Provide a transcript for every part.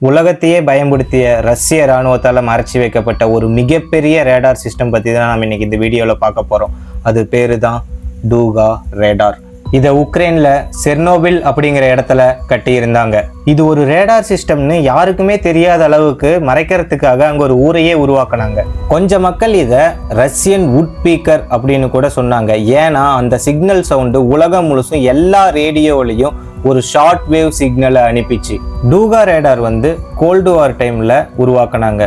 உலகத்தையே பயன்படுத்திய ரஷ்ய இராணுவத்தால் மறைச்சி வைக்கப்பட்ட ஒரு மிகப்பெரிய ரேடார் சிஸ்டம் பற்றி தான் நம்ம இன்றைக்கி இந்த வீடியோவில் பார்க்க போகிறோம் அது பேர் தான் டூகா ரேடார் இதை உக்ரைனில் செர்னோபில் அப்படிங்கிற இடத்துல கட்டியிருந்தாங்க. இது ஒரு ரேடார் சிஸ்டம்னு யாருக்குமே தெரியாத அளவுக்கு மறைக்கிறதுக்காக அங்கே ஒரு ஊரையே உருவாக்குனாங்க. கொஞ்சம் மக்கள் இதை ரஷ்யன் உட்பீக்கர் அப்படின்னு கூட சொன்னாங்க. ஏன்னா அந்த சிக்னல் சவுண்டு உலகம் முழுசும் எல்லா ரேடியோவிலையும் ஒரு ஷார்ட் வேவ் சிக்னலை அனுப்பிச்சு. டூகா ரேடார் வந்து கோல்டு வார் டைமில் உருவாக்குனாங்க.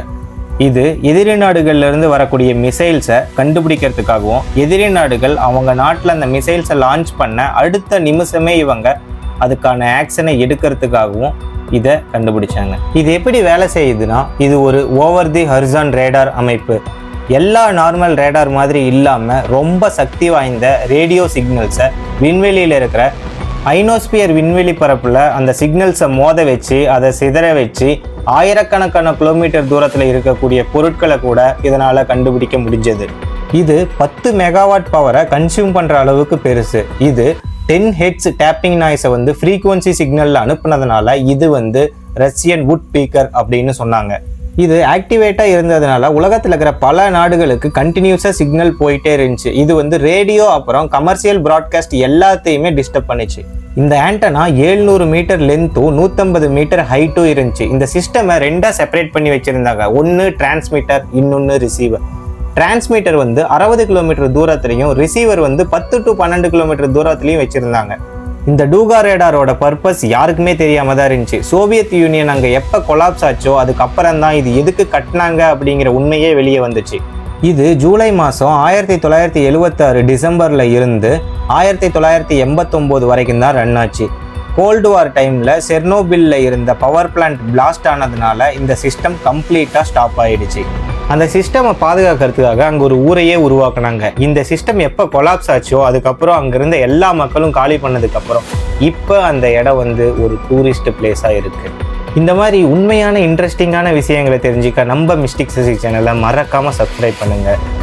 இது எதிரி நாடுகள்லேருந்து வரக்கூடிய மிசைல்ஸை கண்டுபிடிக்கிறதுக்காகவும் எதிரி நாடுகள் அவங்க நாட்டில் அந்த மிசைல்ஸை லான்ச் பண்ண அடுத்த நிமிஷமே இவங்க அதுக்கான ஆக்ஷனை எடுக்கிறதுக்காகவும் இதை கண்டுபிடிச்சாங்க. இது எப்படி வேலை செய்யுதுன்னா இது ஒரு ஓவர் தி ஹர்சான் ரேடார் அமைப்பு. எல்லா நார்மல் ரேடார் மாதிரி இல்லாமல் ரொம்ப சக்தி வாய்ந்த ரேடியோ சிக்னல்ஸை விண்வெளியில் இருக்கிற ஐனோஸ்பியர் விண்வெளி பரப்பில் அந்த சிக்னல்ஸை மோத வச்சு அதை சிதற வச்சு ஆயிரக்கணக்கான கிலோமீட்டர் தூரத்தில் இருக்கக்கூடிய பொருட்களை கூட இதனால் கண்டுபிடிக்க முடிஞ்சது. இது பத்து மெகாவாட் பவரை கன்சியூம் பண்ணுற அளவுக்கு பெருசு. இது டென் ஹெட்ஸ் டேப்பிங் நாய்ஸை வந்து ஃப்ரீக்குவன்சி சிக்னலில் அனுப்புனதுனால இது வந்து ரஷ்யன் வுட் பீக்கர் அப்படின்னு சொன்னாங்க. இது ஆக்டிவேட்டாக இருந்ததுனால உலகத்தில் இருக்கிற பல நாடுகளுக்கு கண்டினியூஸாக சிக்னல் போயிட்டே இருந்துச்சு. இது வந்து ரேடியோ அப்புறம் கமர்ஷியல் ப்ராட்காஸ்ட் எல்லாத்தையுமே டிஸ்டர்ப் பண்ணுச்சு. இந்த ஆண்டனா 700 மீட்டர் லென்த்தும் நூற்றம்பது மீட்டர் ஹைட்டும் இருந்துச்சு. இந்த சிஸ்டமை ரெண்டாக செப்பரேட் பண்ணி வச்சுருந்தாங்க. ஒன்று டிரான்ஸ்மிட்டர் இன்னொன்று ரிசீவர் டிரான்ஸ்மிட்டர் வந்து அறுபது கிலோமீட்டர் தூரத்துலையும் ரிசீவர் வந்து பத்து டு பன்னெண்டு கிலோமீட்டர் தூரத்துலையும் வச்சுருந்தாங்க. இந்த டூகா ரேடாரோட பர்பஸ் யாருக்குமே தெரியாம தான் இருந்துச்சு. சோவியத் யூனியன் அங்கே எப்போ கொலாப்ஸ் ஆச்சோ அதுக்கப்புறம் தான் இது எதுக்கு கட்டினாங்க அப்படிங்கிற உண்மையே வெளியே வந்துச்சு. இது ஜூலை மாதம் ஆயிரத்தி தொள்ளாயிரத்தி எழுவத்தாறு டிசம்பரில் இருந்து ஆயிரத்தி தொள்ளாயிரத்தி எண்பத்தொம்போது வரைக்கும் தான் ரன் ஆச்சு. கோல்டு வார் டைமில் செர்னோபில்ல இருந்த பவர் பிளான்ட் பிளாஸ்ட் ஆனதுனால இந்த சிஸ்டம் கம்ப்ளீட்டாக ஸ்டாப் ஆயிடுச்சு. அந்த சிஸ்டமை பாதுகாக்கிறதுக்காக அங்கே ஒரு ஊரையே உருவாக்குனாங்க. இந்த சிஸ்டம் எப்போ கொலாப்ஸ் ஆச்சோ அதுக்கப்புறம் அங்கிருந்த எல்லா மக்களும் காலி பண்ணதுக்கப்புறம் இப்போ அந்த இடம் வந்து ஒரு டூரிஸ்ட் பிளேஸாக இருக்குது இந்த மாதிரி உண்மையான இன்ட்ரெஸ்டிங்கான விஷயங்களை தெரிஞ்சுக்க நம்ம மிஸ்டிக் சிசி சேனலை மறக்காமல் சப்ஸ்கிரைப் பண்ணுங்கள்